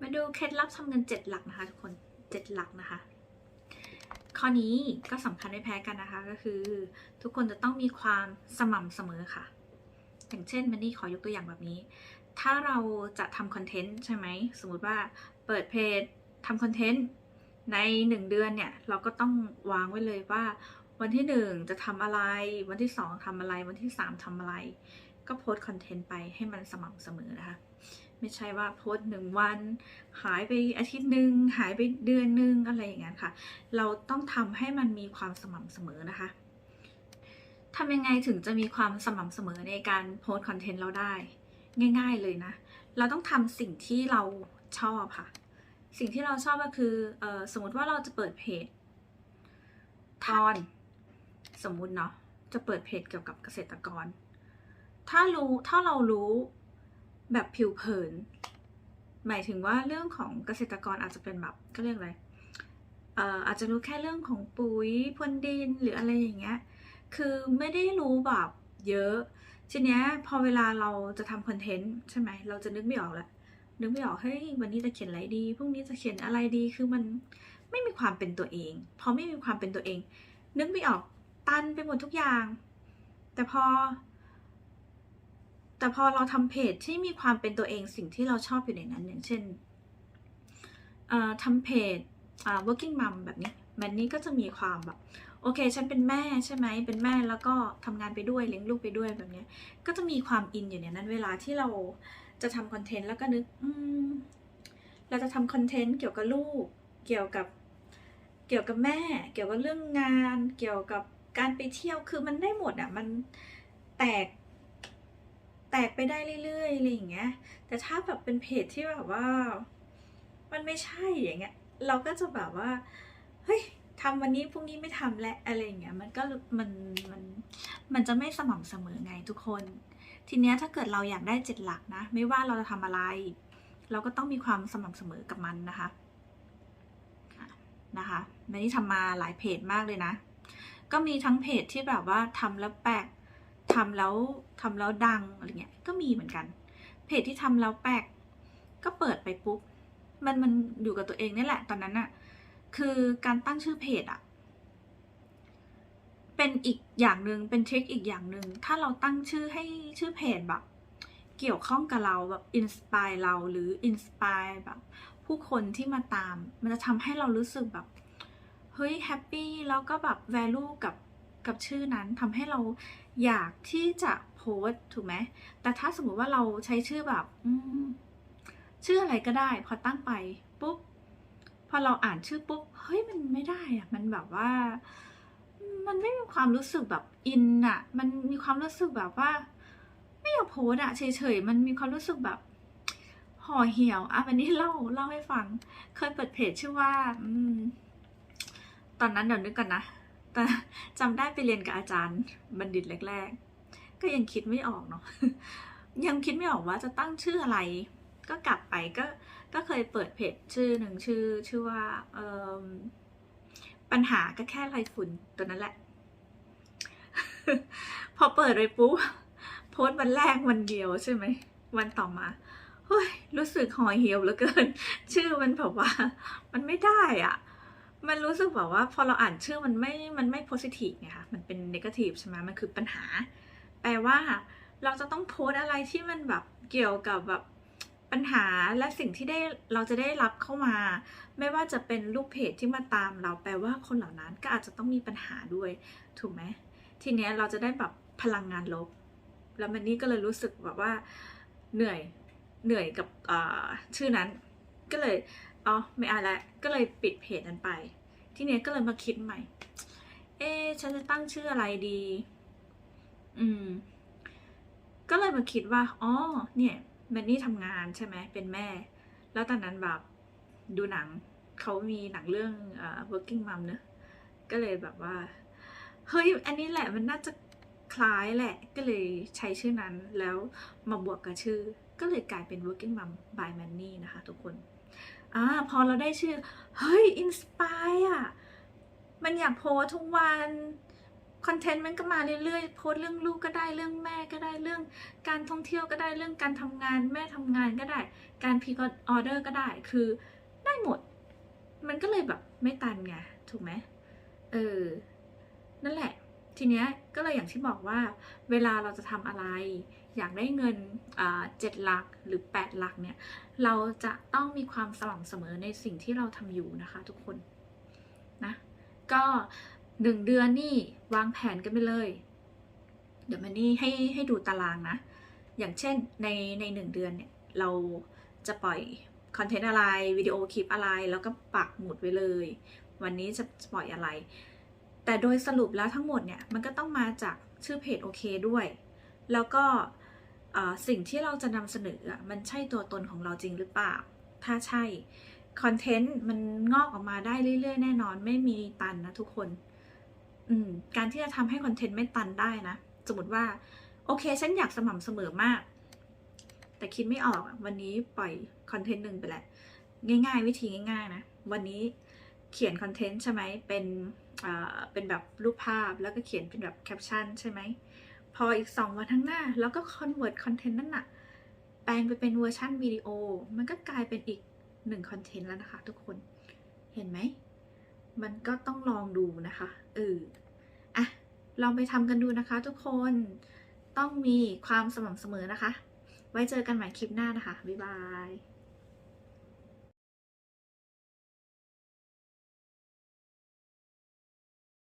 มาดูเคล็ดลับทำเงิน 7 หลักนะคะทุกคน 7 หลักนะคะ ข้อนี้ก็สำคัญไม่แพ้กันนะคะก็คือ ทุกคนจะต้องมีความสม่ำเสมอค่ะ อย่างเช่นมันนี่ขอยกตัวอย่างแบบนี้ ถ้าเราจะทำคอนเทนต์ใช่ไหม สมมติว่าเปิดเพจทำคอนเทนต์ใน 1 เดือนเนี่ย เราก็ต้องวางไว้เลยว่า วันที่ 1 จะทำอะไร วันที่ 2ทำอะไร วันที่ 3ทำอะไร ก็โพสต์คอนเทนต์ไปให้มันสม่ำเสมอนะคะ ไม่ใช่ว่าโพสหนึ่งวัน หายไปอาทิตย์หนึ่งหายไปเดือนหนึ่งอะไรอย่างเงี้ยค่ะ เราต้องทำให้มันมีความสม่ำเสมอนะคะทำยังไงถึงจะมีความสม่ำเสมอในการโพสคอนเทนต์เราได้ ง่าย ๆเลยนะ เราต้องทำสิ่งที่เราชอบค่ะ สิ่งที่เราชอบก็คือออสมมติว่าเราจะเปิดเพจทอนสมมุติเนาะจะเปิดเพจเกี่ยวกับเกษตรกร ถ้ารู้ถ้าเรารู้ แบบผิวเผิน หมายถึงว่าเรื่องของเกษตรกรอาจจะเป็นแบบก็เรียกอะไรอาจจะรู้แค่เรื่องของปุ๋ยพรวนดินหรืออะไรอย่างเงี้ย คือไม่ได้รู้แบบเยอะ ทีเนี้ยพอเวลาเราจะทำคอนเทนต์ใช่ไหม เราจะนึกไม่ออกแล้วนึกไม่ออกเฮ้ยวันนี้จะเขียนอะไรดี พรุ่งนี้จะเขียนอะไรดี คือมันไม่มีความเป็นตัวเอง พอไม่มีความเป็นตัวเอง นึกไม่ออกตันไปหมดทุกอย่าง แต่พอ แต่พอเราทำเพจที่มีความเป็นตัวเองสิ่งที่เราชอบอยู่ในนั้น อย่างเช่นทำเพจ working mom แบบนี้แบบนี้ก็จะมีความแบบโอเค ฉันเป็นแม่ใช่ไหมเป็นแม่แล้วก็ทำงานไปด้วยเลี้ยงลูกไปด้วยแบบนี้ก็จะมีความอินอยู่ในนั้น เวลาที่เราจะทำคอนเทนต์แล้วก็นึกเราจะทำคอนเทนต์เกี่ยวกับลูก เกี่ยวกับเกี่ยวกับแม่ เกี่ยวกับเรื่องงาน เกี่ยวกับการไปเที่ยวคือมันได้หมดอะมันแตก แตกไปได้เรื่อยๆอะไรอย่างเงี้ย แต่ถ้าแบบเป็นเพจที่แบบว่า มันไม่ใช่อย่างเงี้ย เราก็จะแบบว่า เฮ้ยทำวันนี้พรุ่งนี้ไม่ทำและอะไรอย่างเงี้ย มันก็มันมันมันจะไม่สม่ำเสมอไงทุกคน ทีเนี้ยถ้าเกิดเราอยากได้เจ็ดหลักนะ ไม่ว่าเราจะทำอะไร เราก็ต้องมีความสม่ำเสมอกับมันนะคะนะคะแม่นี่ทำมาหลายเพจมากเลยนะ ก็มีทั้งเพจที่แบบว่าทำแล้วแปลก ทำแล้วทำแล้วดังอะไรเงี้ยก็มีเหมือนกัน เพจที่ทำแล้วแปลกก็เปิดไปปุ๊บมันมันอยู่กับตัวเองนี่แหละ ตอนนั้นอะคือการตั้งชื่อเพจอะเป็นอีกอย่างหนึ่งเป็นทริคอีกอย่างหนึ่งถ้าเราตั้งชื่อให้ชื่อเพจแบบ เกี่ยวข้องกับเราแบบอินสปายเราหรืออินสปายแบบ ผู้คนที่มาตาม มันจะทำให้เรารู้สึกแบบเฮ้ยแฮปปี้แล้วก็แบบ value กับ กับชื่อนั้นทำให้เราอยากที่จะโพสถูกไหมแต่ถ้าสมมุติว่าเราใช้ชื่อแบบอชื่ออะไรก็ได้ พอตั้งไปปุ๊บพอเราอ่านชื่อปุ๊บเฮ้ยมันไม่ได้อะมันแบบว่า มันไม่มีความรู้สึกแบบอินอะมันมีความรู้สึกแบบว่า ไม่อยากโพสอะเฉยๆมันมีความรู้สึกแบบห่อเหี่ยวอะวันนี้เล่าเล่าให้ฟัง เคยเปิดเพจชื่อว่า อืม ตอนนั้นเดี๋ยวนึกกันนะ แต่จำได้ไปเรียนกับอาจารย์บัณฑิตแรก ๆ ก็ยังคิดไม่ออกเนาะยังคิดไม่ออกว่าจะตั้งชื่ออะไร ก็กลับไปก็ก็เคยเปิดเพจชื่อหนึ่งชื่อชื่อว่าปัญหาก็แค่ไรฝุ่นตัวนั้นแหละ พอเปิดไปปุ๊บโพสต์วันแรกวันเดียวใช่ไหมวันต่อมาเฮ้ยรู้สึกห่อเหี่ยวเหลือเกิน ชื่อมันแบบว่า มันไม่ได้อะ มันรู้สึกแบบว่าพอเราอ่านชื่อมันไม่ มันไม่ positive ไงคะ มันเป็น negative ใช่ไหมมันคือปัญหา แปลว่าเราจะต้องโพสต์อะไรที่มันแบบเกี่ยวกับแบบปัญหาและสิ่งที่ได้เราจะได้รับเข้ามา ไม่ว่าจะเป็นลูกเพจที่มาตามเราแปลว่าคนเหล่านั้นก็อาจจะต้องมีปัญหาด้วย ถูกไหมทีเนี้ยเราจะได้แบบพลังงานลบ แล้วมันนี่ก็เลยรู้สึกแบบว่าเหนื่อยเหนื่อยกับชื่อนั้น ก็เลยอ๋อไม่เอาละก็เลยปิดเพจนั้นไป ทีเนี้ยก็เลยมาคิดใหม่ เอ๊ะฉันจะตั้งชื่ออะไรดี อืม ก็เลยมาคิดว่า อ๋อ เนี่ยแมนนี่ทำงานใช่ไหม เป็นแม่ แล้วตอนนั้นแบบดูหนัง เขามีหนังเรื่องเอ่อ working mom เนอะก็เลยแบบว่า เฮ้ย อันนี้แหละมันน่าจะคล้ายแหละ ก็เลยใช้ชื่อนั้นแล้วมาบวกกับชื่อ ก็เลยกลายเป็น working mom by Manny นะคะทุกคน อ่าพอเราได้ชื่อ เฮ้ยอินสปายอะ มันอยากโพสทุกวันคอนเทนต์มันก็มาเรื่อยๆ โพสเรื่องลูกก็ได้เรื่องแม่ก็ได้เรื่อง การท่องเที่ยวก็ได้เรื่องการทำงานแม่ทำงานก็ได้ การพิกออเดอร์ก็ได้คือได้หมด มันก็เลยแบบไม่ตันไงถูกไหมเออนั่นแหละ ทีเนี้ยก็เลยอย่างที่บอกว่า เวลาเราจะทำอะไร อยากได้เงินเจ็ดหลักหรือแปดหลักเนี่ย เราจะต้องมีความสม่ำเสมอในสิ่งที่เราทำอยู่นะคะทุกคนนะก็หนึ่งเดือนนี่วางแผนกันไปเลย เดี๋ยวมันนี่ให้ให้ดูตารางนะ อย่างเช่นในในหนึ่งเดือนเนี่ยเราจะปล่อยคอนเทนต์อะไรวิดีโอคลิปอะไร แล้วก็ปักหมุดไว้เลย วันนี้จะปล่อยอะไร แต่โดยสรุปแล้วทั้งหมดเนี่ยมันก็ต้องมาจากชื่อเพจโอเคด้วย แล้วก็สิ่งที่เราจะนำเสนอมันใช่ตัวตนของเราจริงหรือเปล่า ถ้าใช่คอนเทนต์มันงอกออกมาได้เรื่อย ๆ แน่นอนไม่มีตันนะทุกคน อืมการที่จะทำให้คอนเทนต์ไม่ตันได้นะ สมมติว่า โอเค ฉันอยากสม่ำเสมอมาก แต่คิดไม่ออกวันนี้ปล่อยคอนเทนต์หนึ่งไปแหละ ง่าย ๆ วิธีง่าย ๆ นะ วันนี้เขียนคอนเทนต์ใช่ไหมเป็น เป็นแบบรูปภาพแล้วก็เขียนเป็นแบบแคปชั่นใช่ไหม พออีก 2 วันข้างหน้า แล้วก็คอนเวิร์ตคอนเทนต์นั่นน่ะ แปลงไปเป็นเวอร์ชันวิดีโอ มันก็กลายเป็นอีกหนึ่งคอนเทนต์แล้วนะคะทุกคนเห็นไหม มันก็ต้องลองดูนะคะเอออะลองไปทำกันดูนะคะ ทุกคนต้องมีความสม่ำเสมอนะคะ ไว้เจอกันใหม่คลิปหน้านะคะ บ๊ายบาย